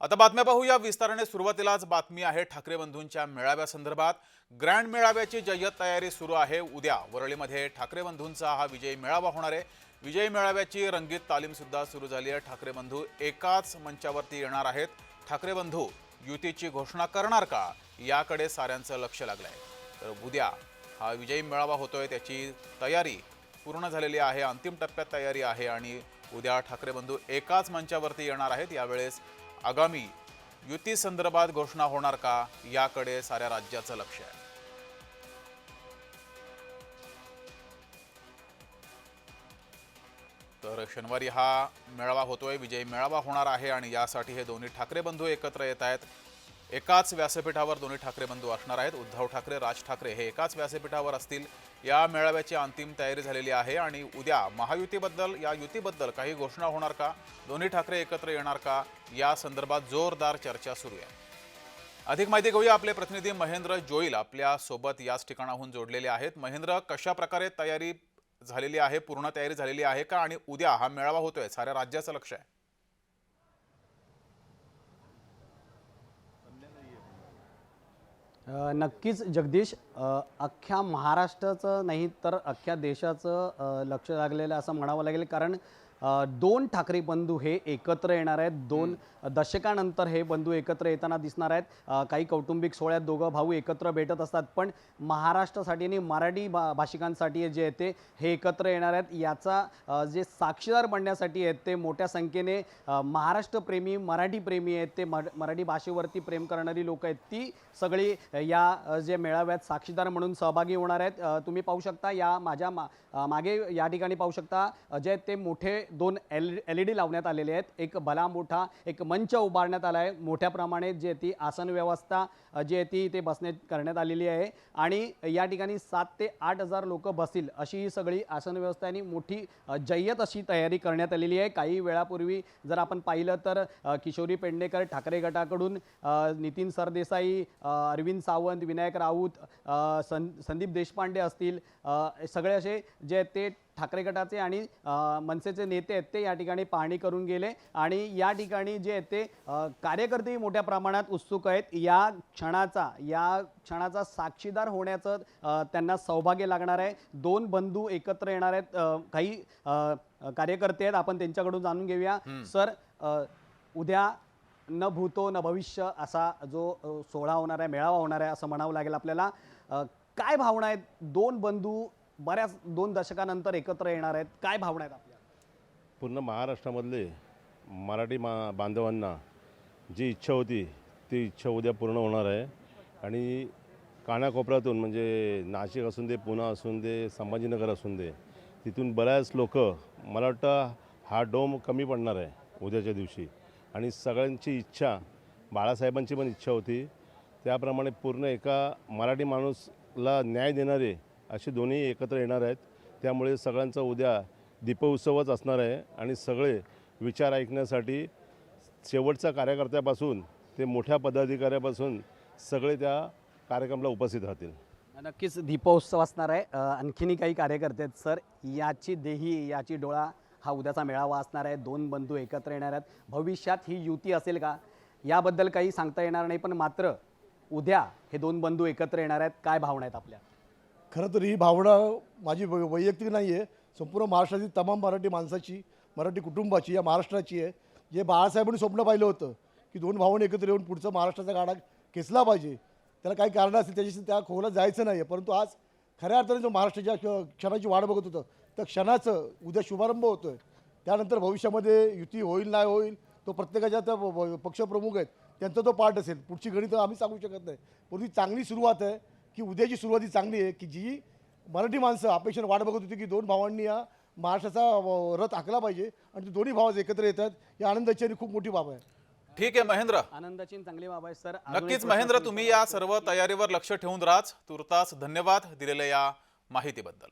आता बातम्या पाहूया. विस्ताराने सुरुवातीलाच बातमी आहे ठाकरे बंधूंच्या मेळाव्यासंदर्भात ग्रँड मेळाव्याची जय्यत तयारी सुरू आहे उद्या. वरळीमध्ये ठाकरे बंधूंचा हा विजयी मेळावा होणार आहे. विजयी मेळाव्याची रंगीत तालीमसुद्धा सुरू झाली आहे. ठाकरे बंधू एकाच मंचावरती येणार आहेत. ठाकरे बंधू युतीची घोषणा करणार का? याकडे साऱ्यांचं लक्ष लागलं आहे तर उद्या हा विजयी मेळावा होतोय. त्याची तयारी पूर्ण झालेली आहे. अंतिम टप्प्यात तयारी आहे आणि उद्या ठाकरे बंधू एकाच मंचावरती येणार आहेत. यावेळेस आगामी युती संदर्भात घोषणा होणार का याकडे साऱ्या राज्याचं लक्ष आहे. तर शनिवारी हा मेळावा होतोय विजयी मेळावा होणार आहे आणि यासाठी हे दोन्ही ठाकरे बंधू एकत्र येत आहेत. एकाच व्यासपीठावर दोन्ही ठाकरे बंधू असणार आहेत. उद्धव ठाकरे राज ठाकरे हे एकाच व्यासपीठावर असतील. या मेळाव्याची अंतिम तयारी झालेली आहे आणि उद्या महायुतीबद्दल या युतीबद्दल काही घोषणा होणार का? दोन्ही ठाकरे एकत्र येणार का? या संदर्भात जोरदार चर्चा सुरू आहे. अधिक माहिती घेऊया आपले प्रतिनिधी महेंद्र जोईल आपल्यासोबत याच ठिकाणाहून जोडलेले आहेत. महेंद्र कशा प्रकारे तयारी झालेली आहे? पूर्ण तयारी झालेली आहे का? आणि उद्या हा मेळावा होतोय. साऱ्या राज्याचं लक्ष आहे. नक्कीच जगदीश अख्ख्या महाराष्ट्राचं नाही तर अख्ख्या देशाचं लक्ष लागलेलं असं म्हणावं लागेल. कारण दोन ठाकरे बंधू हे एकत्र येणार आहेत. दोन दशकानंतर हे बंधू एकत्र येताना दिसणार आहेत. काही कौटुंबिक सोहळ्यात दोघं भाऊ एकत्र भेटत असतात. पण महाराष्ट्रासाठी आणि मराठी भा भाषिकांसाठी जे आहे ते हे एकत्र येणार आहेत. याचा जे साक्षीदार बनण्यासाठी आहेत ते मोठ्या संख्येने महाराष्ट्रप्रेमी मराठी प्रेमी आहेत ते मर- मराठी भाषेवरती प्रेम करणारी लोक आहेत. ती सगळी या जे मेळाव्यात साक्षीदार म्हणून सहभागी होणार आहेत. तुम्ही पाहू शकता या माझ्या मा मागे या ठिकाणी पाहू शकता. जे ते मोठे दोन एल एल ई डी लावण्यात आलेले आहेत. एक भला मोठा एक मंच उभारण्यात आला आहे. मोठ्या प्रमाणात जे ती आसन व्यवस्था जी आहे ती इथे बसण्यात करण्यात आलेली आहे. आणि या ठिकाणी सात ते आठ हजार लोक बसतील अशी ही सगळी आसन व्यवस्था आणि मोठी जय्यत अशी तयारी करण्यात आलेली आहे. काही वेळापूर्वी जर आपण पाहिलं तर किशोरी पेडणेकर ठाकरे गटाकडून नितीन सरदेसाई अरविंद सावंत विनायक राऊत सं संदीप देशपांडे असतील. सगळे असे जे ते ठाकरे गटाचे आणि मनसेचे नेते आहेत ते या ठिकाणी पाहणी करून गेले. आणि या ठिकाणी जे आहेत ते कार्यकर्तेही मोठ्या प्रमाणात उत्सुक आहेत. या क्षणाचा या क्षणाचा साक्षीदार होण्याचं त्यांना सौभाग्य लागणार आहे. दोन बंधू एकत्र येणार आहेत. काही कार्यकर्ते आहेत. आपण त्यांच्याकडून जाणून घेऊया. सर उद्या न भूतो न भविष्य असा जो सोहळा होणार आहे मेळावा होणार आहे असं म्हणावं लागेल आपल्याला. काय भावना आहेत दोन बंधू बऱ्याच दोन दशकानंतर एकत्र येणार आहेत. काय भावना आहेत आपल्या? पूर्ण महाराष्ट्रामधले मराठी मा बांधवांना जी इच्छा होती ती इच्छा उद्या पूर्ण होणार आहे. आणि कानाकोपऱ्यातून म्हणजे नाशिक असून दे पुणे असून दे संभाजीनगर असून दे तिथून बऱ्याच लोक मला वाटतं हा डोम कमी पडणार आहे उद्याच्या दिवशी. आणि सगळ्यांची इच्छा बाळासाहेबांची पण इच्छा होती. त्याप्रमाणे पूर्ण एका मराठी माणूसला न्याय देणारे असे दोन्ही एकत्र येणार आहेत. त्यामुळे सगळ्यांचा उद्या दीपोत्सवच असणार आहे आणि सगळे विचार ऐकण्यासाठी शेवटच्या कार्यकर्त्यापासून ते मोठ्या पदाधिकाऱ्यापासून सगळे त्या कार्यक्रमाला उपस्थित राहतील. नक्कीच दीपोत्सव असणार आहे. आणखीनही काही कार्यकर्ते आहेत सर. याची देही याची डोळा हा उद्याचा मेळावा असणार आहे. दोन बंधू एकत्र येणार आहेत. भविष्यात ही युती असेल का? याबद्दल काही सांगता येणार नाही पण मात्र उद्या हे दोन बंधू एकत्र येणार आहेत. काय भावना आहेत आपल्या? खरं तर ही भावना माझी वै- वैयक्तिक नाही आहे. संपूर्ण महाराष्ट्रातील तमाम मराठी माणसाची मराठी कुटुंबाची या महाराष्ट्राची आहे. जे बाळासाहेबांनी स्वप्न पाहिलं होतं की दोन भावांनी एकत्र येऊन पुढचा महाराष्ट्राचा गाडा खेचला पाहिजे. त्याला काही कारणं असतील त्याच्याशी त्या खोला जायचं नाही आहे. परंतु आज खऱ्या अर्थाने जो महाराष्ट्राच्या क्षणाची वाट बघत होतं त्या क्षणाचं उद्या शुभारंभ होतो आहे त्यानंतर भविष्यामध्ये युती होईल नाही होईल तो प्रत्येकाच्या त्या पक्षप्रमुख आहेत त्यांचा तो पार्ट असेल. पुढची गणितं आम्ही सांगू शकत नाही. पूर्वी ही चांगली सुरुवात आहे. की उद्याची सुरुवात ही चांगली आहे की जी मराठी माणसं अपेक्षेने वाट बघत होती की दोन भावांनी या महाराष्ट्राचा रथ आखला पाहिजे आणि ते दोन्ही भाव एकत्र येतात. या आनंदाची आणि खूप मोठी बाब आहे. ठीक आहे महेंद्र. आनंदाची आणि चांगली बाब आहे सर. नक्कीच महेंद्र तुम्ही या सर्व तयारीवर लक्ष ठेवून राहा तुर्तास धन्यवाद दिलेल्या या माहितीबद्दल.